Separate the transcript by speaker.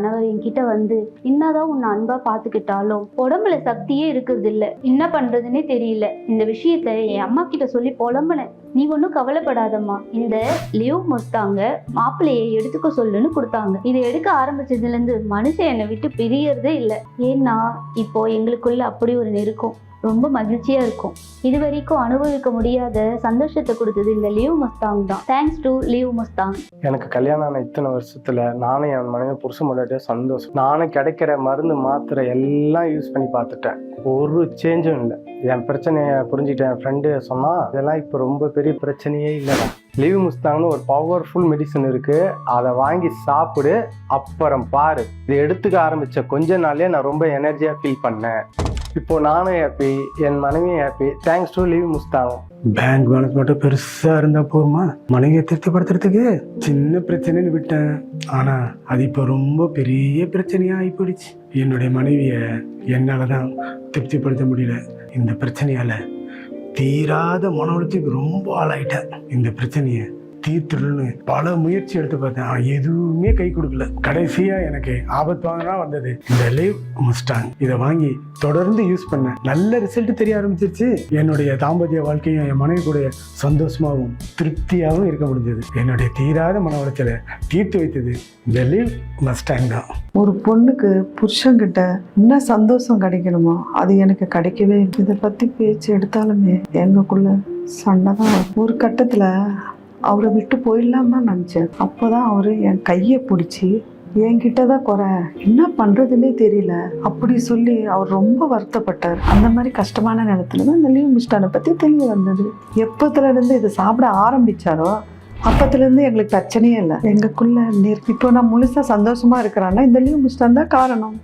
Speaker 1: கணவர் என்கிட்ட வந்து என்னதான் உன்னை அன்பா பாத்துக்கிட்டாலும் உடம்புல சக்தியே இருக்கிறது இல்ல என்ன பண்றதுன்னே தெரியல. இந்த விஷயத்த என் அம்மா கிட்ட சொல்லி புலம்புனேன். நீ ஒன்றும் கவலைப்படாதம்மா. இந்த லிவ் முஸ்தாங்க மாப்பிள்ளையை எடுத்துக்க சொல்லுன்னு கொடுத்தாங்க. இதை எடுக்க ஆரம்பிச்சதுல இருந்து மனுஷன் என்னை விட்டு பிரியறதே இல்லை. ஏன்னா இப்போ எங்களுக்குள்ள அப்படி ஒரு நெருக்கம். ரொம்ப மகிழ்ச்சியா இருக்கும். இது வரைக்கும் அனுபவிக்க முடியாத சந்தோஷத்தை கொடுத்தது இந்த லீவ் மஸ்தாங் தான். Thanks to Liv Mustang.
Speaker 2: எனக்கு கல்யாணம் ஆன இத்தனை வருஷத்துல நானும் என் மனைவி புருஷன் முன்னாடியே சந்தோஷம். நானும் கிடைக்கிற மருந்து மாத்திரை எல்லாம் யூஸ் பண்ணி பார்த்துட்டேன். ஒரு சேஞ்சும் இல்லை. என் பிரச்சனையை புரிஞ்சுக்கிட்டேன் என் ஃப்ரெண்டு சொன்னா இதெல்லாம் இப்போ ரொம்ப பெரிய பிரச்சனையே இல்லைடா. லீவ் முஸ்தாங்னு ஒரு பவர்ஃபுல் மெடிசன் இருக்கு. அதை வாங்கி சாப்பிடு. அப்புறம் பாரு. இதை எடுத்துக்க ஆரம்பிச்ச கொஞ்ச நாளே நான் ரொம்ப எனர்ஜியா ஃபீல் பண்ணேன். இப்போ நானும் ஹாப்பி என் மனைவியும் ஹாப்பி தேங்க்ஸ் டு லீவ் முஸ்தாவும்
Speaker 3: பேங்க் பேலன்ஸ் மட்டும் பெருசா இருந்தா போதுமா? மனைவியை திருப்திப்படுத்துறதுக்கு சின்ன பிரச்சனைன்னு விட்டேன். ஆனா அது இப்போ ரொம்ப பெரிய பிரச்சனையா ஆகி போயிடுச்சு. என்னுடைய மனைவியை என்னால் தான் திருப்திப்படுத்த முடியல. இந்த பிரச்சனையால தீராத மன உளைச்சலுக்கு ரொம்ப ஆளாயிட்டேன். இந்த பிரச்சனையை தீர்த்துடுன்னு பல முயற்சி எடுத்து பார்த்தேன். எதுவுமே கை கொடுக்கல. கடைசியாக எனக்கு ஆபத்தானா வந்தது இந்த லிவ் முஸ்டாங் இதை வாங்கி தொடர்ந்து யூஸ் பண்ணேன். நல்ல ரிசல்ட் தெரிய ஆரம்பிச்சிருச்சு. என்னுடைய தாம்பத்திய வாழ்க்கையும் என் மனைவி கூட சந்தோஷமாகவும் திருப்தியாகவும் இருக்க முடிஞ்சது. என்னுடைய தீராத மன உளைச்சலை தீர்த்து வைத்தது இந்த லிவ் மஸ்டாங் தான்.
Speaker 4: ஒரு பொண்ணுக்கு புருஷன்கிட்ட என்ன சந்தோஷம் கிடைக்கணுமோ அது எனக்கு கிடைக்கவே இதை பத்தி பேச்சு எடுத்தாலுமே எங்களுக்குள்ள சண்டை தான் ஒரு கட்டத்தில் அவரை விட்டு போயிடலாம் தான் நினச்சேன். அப்போதான் அவர் என் கையை பிடிச்சி என்கிட்ட தான் குறை. என்ன பண்ணுறதுன்னே தெரியல. அப்படி சொல்லி அவர் ரொம்ப வருத்தப்பட்டார். அந்த மாதிரி கஷ்டமான நேரத்தில் தான் இந்த லீவ் மிஸ்டானை பற்றி தெரிய வந்தது. எப்பத்துலேருந்து இதை சாப்பிட ஆரம்பித்தாரோ அப்பத்துலேருந்து எங்களுக்கு பிரச்சனையே இல்லை. எங்களுக்குள்ள நேர் இப்போ நான் முழுசாக சந்தோஷமாக இருக்கிறேன்னா இந்த லீவ் மிஸ்டான் தான் காரணம்.